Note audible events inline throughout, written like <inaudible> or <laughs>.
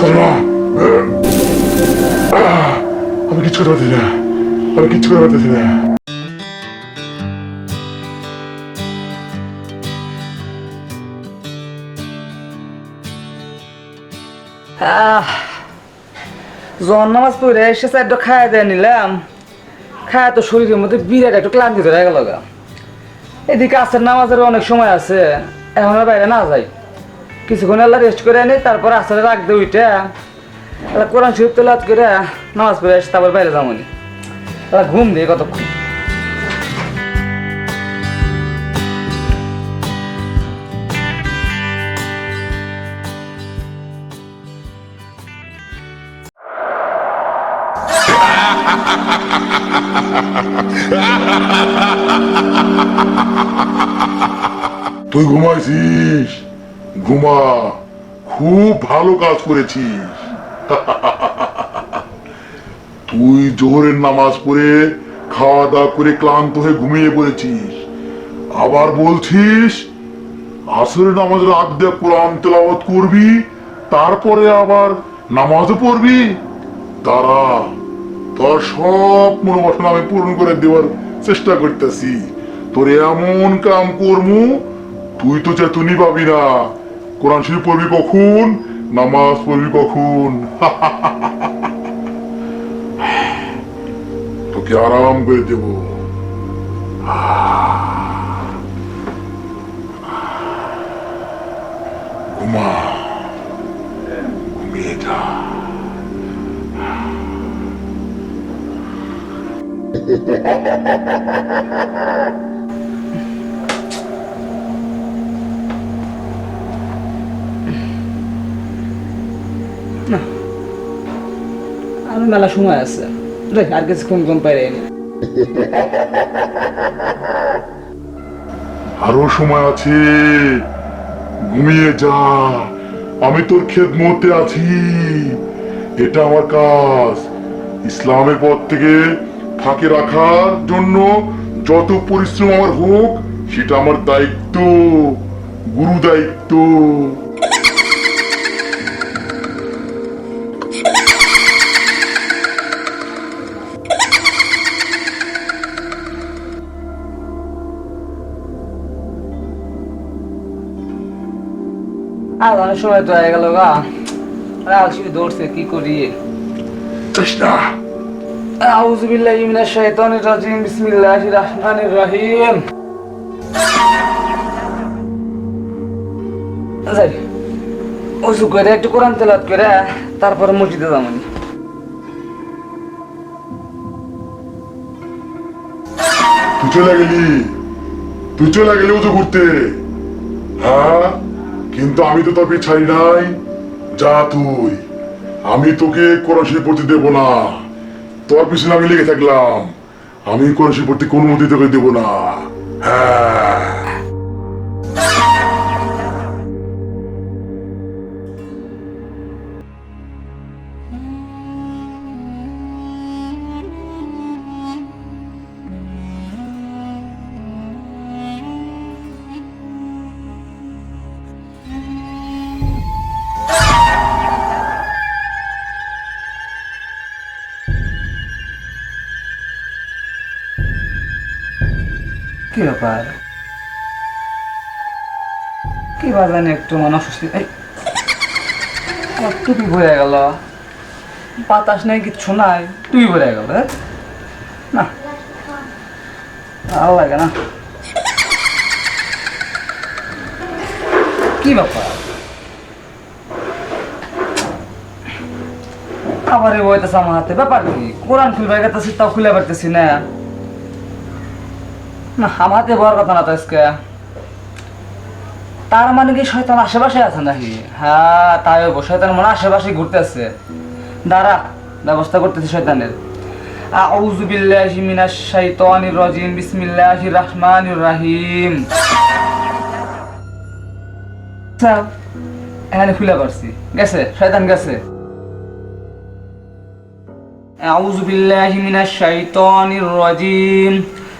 কাজ না। আমি কিচ্ছু করতে পারতেছি না। আমি কিচ্ছু করতে পারতেছি না। জন নামাজ পড়ে এসে চারটা খাওয়া দিয়ে নিলাম। খাওয়া তো শরীরের মধ্যে বিরাট একটু ক্লান্তি ধরে গেল এদিকে আসের নামাজের অনেক সময় আছে। এখন বাইরে না যাই। কিছুক্ষণ আল্লাহ রেস্ট করে আনি তারপর আসলে রাখ দে উইটা আল্লাহ কোরআন শরীফ তেলাত করে নামাজ পড়ে এসে তারপর বাইরে যাবনি আল্লাহ ঘুম দিয়ে কতক্ষণ। তুই ঘুমাইছিস? ঘুমা, খুব ভালো কাজ করেছিস। তুই জোহরের নামাজ পড়ে খাওয়া দাওয়া করে ক্লান্ত হয়ে ঘুমিয়ে পড়েছিস। আবার বলছিস, আসরের নামাজের আগ দিয়ে কোরআন তেলাওয়াত করবি, তারপরে আবার নামাজও পড়বি? তারা তোর সব মনোবাসনা আমি পূরণ করে দেওয়ার চেষ্টা করতেছি। তোর এমন কাম করমু, তুই তো চেতনি পাবি না। কোরআন শরীফ পড়বি কখন? নামাজ পড়বি কখন? তোকে আরাম করে দেব। ঘুমা। ঘুমিয়ে যা। <laughs> আর মেলা সময় আছে। আর কিছুক্ষণ ঘুম পাইরে নি আরও সময় আছে। ঘুমিয়ে যা। আমি তোর খেদমতে আছি। এটা আমার কাজ। ইসলামের পর থেকে ফাঁকে রাখার জন্য যত পরিশ্রম আমার হোক, সেটা আমার দায়িত্ব। গুরু দায়িত্ব। সময় তো হয়ে গেল গা। দৌড়ছে কি করি? আচ্ছা, একটু কোরআন তেলাওয়াত করে তারপর মসজিদে যাব মানে। তুই চলে গেলি। তুই চলে গেলি উজু করতে। হ্যাঁ? কিন্তু আমি তো তোর ছাড়ি নাই। যা তুই। আমি তোকে কোরআশি পড়তে দেব না। তোর পিছনে আমি লেগে থাকলাম। আমি কোরআশি পড়তে কোনো মতে তোকে দেব না। হ্যাঁ। কি ব্যাপার? কি বাজানে একটু মনে অস্বস্তি। ভরে গেল। বাতাস নেই, কিচ্ছু নাই। টুপি ভরে গেল হ্যাঁ? না। ভালো লাগে না। কি ব্যাপার? আবার বইতেছে আমার হাতে। ব্যাপার কি? কোরআন খুলবে গেতেছি, তাও খুলে পারতেছি না। আমাতে হামাতে বড় কথা না তো তার মানে কি শয়তান আশেপাশে আছে নাকি? হ্যাঁ তাই হইব, শয়তান মনে আশেপাশে ঘুরতেছে। দাঁড়া, ব্যবস্থা করতেছে শয়তানের। আউযু বিল্লাহি মিনাশ শাইতানির রাজিম, বিসমিল্লাহির রাহমানির রাহিম। স্যার, এখানে খুলে পারছি গেছে? শয়তান গেছে? আউযু বিল্লাহি মিনাশ শাইতানির রাজিম।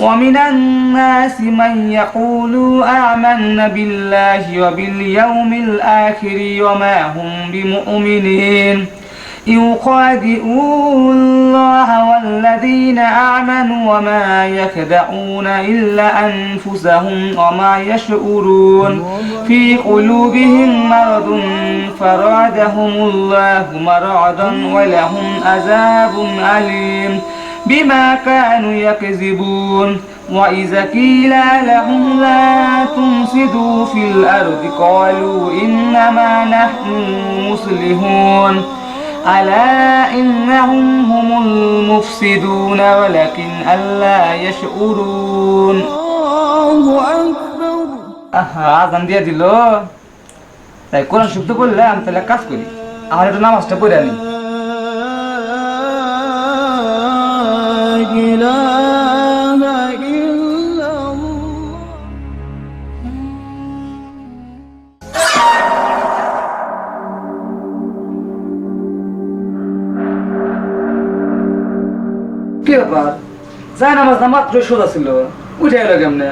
ومن الناس من يقول آمنا بالله وباليوم الآخر وما هم بمؤمنين. يخادئون الله والذين آمنوا وما يخدعون إلا أنفسهم وما يشعرون. في قلوبهم مرض فرادهم الله مرضا ولهم عذاب أليم. بما كانوا يكذبون وإذا قيل لهم لا تفسدوا في الأرض قالوا إنما نحن مصلحون ألا إنهم هم المفسدون ولكن ألا يشعرون আহা আজান দিয়ে দিল তাই কোরআন শুদ্ধ করলাম তাহলে কাজ করি আমার একটু নামাজটা পড়ে আনি কি ব্যাপার? যায় নামাজ না মাত্রই সোজা ছিল। উঠে গেল কেমনে?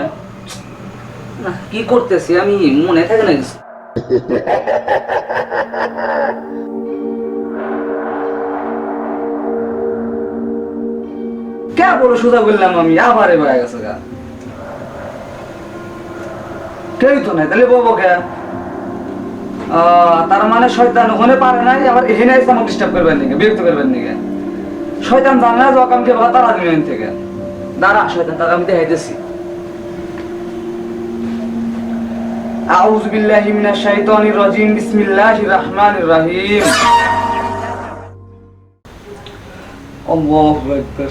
না, কি করতেছি? আমি মনে থাকে না কিছু। <laughs> কে বলো সোজা বললাম আমি? আবার এবার গেছে গা। কেউই তো নাই তাহলে বলব কে? তার মানে শয়তান ওখানে পারে নাই আবার এখানে আমাকে ডিস্টার্ব করবেন নাকি? বিরক্ত করবেন নাকি? শয়তান জানে না যে ওকে আমি কেবল তারা দিবেন থেকে দাঁড়া শয়তান তাকে আমি দেখাইতেছি أعوذ بالله من الشيطان الرجيم بسم الله الرحمن الرحيم الله أكبر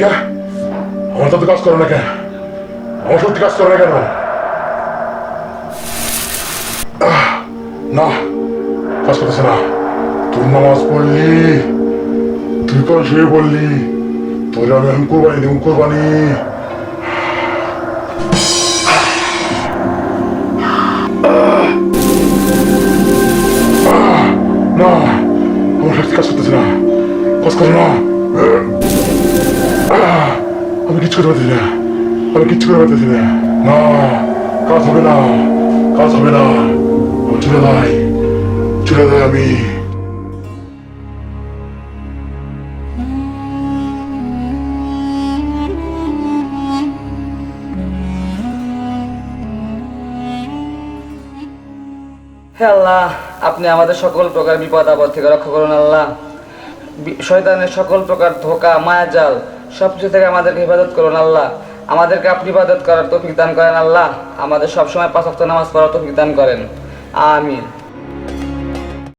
আমি পারতেছি না কে? আমার তো কাজ করে না কেন আমার সত্যি কাজ করে না কেন? না, কাজ করতেছে না। তুই নামাজ পড়লি, তুই কোন শুয়ে পড়লি। তোর আমি আমি কোরবানি দেব, কোরবানি। না, আমার সত্যি কাজ করতেছে না। কাজ করে না। আমি কিচ্ছু করতে পারতেছি আমি কিচ্ছু করতে পারতেছি না। কাজ হবে না। কাজ হবে না। চলে যাই চলে যাই আমি। হে আল্লাহ, আপনি আমাদের সকল প্রকার বিপদ আপদ থেকে রক্ষা করুন, আল্লাহ। শয়তানের সকল প্রকার ধোকা, মায়াজাল সব কিছু থেকে আমাদেরকে হেফাজত করুন আল্লাহ। আমাদেরকে আপনি ইবাদত করার তৌফিক দান করেন আল্লাহ। আমাদের সবসময় পাঁচ নামাজ পড়ার তৌফিক দান করেন। আমিন।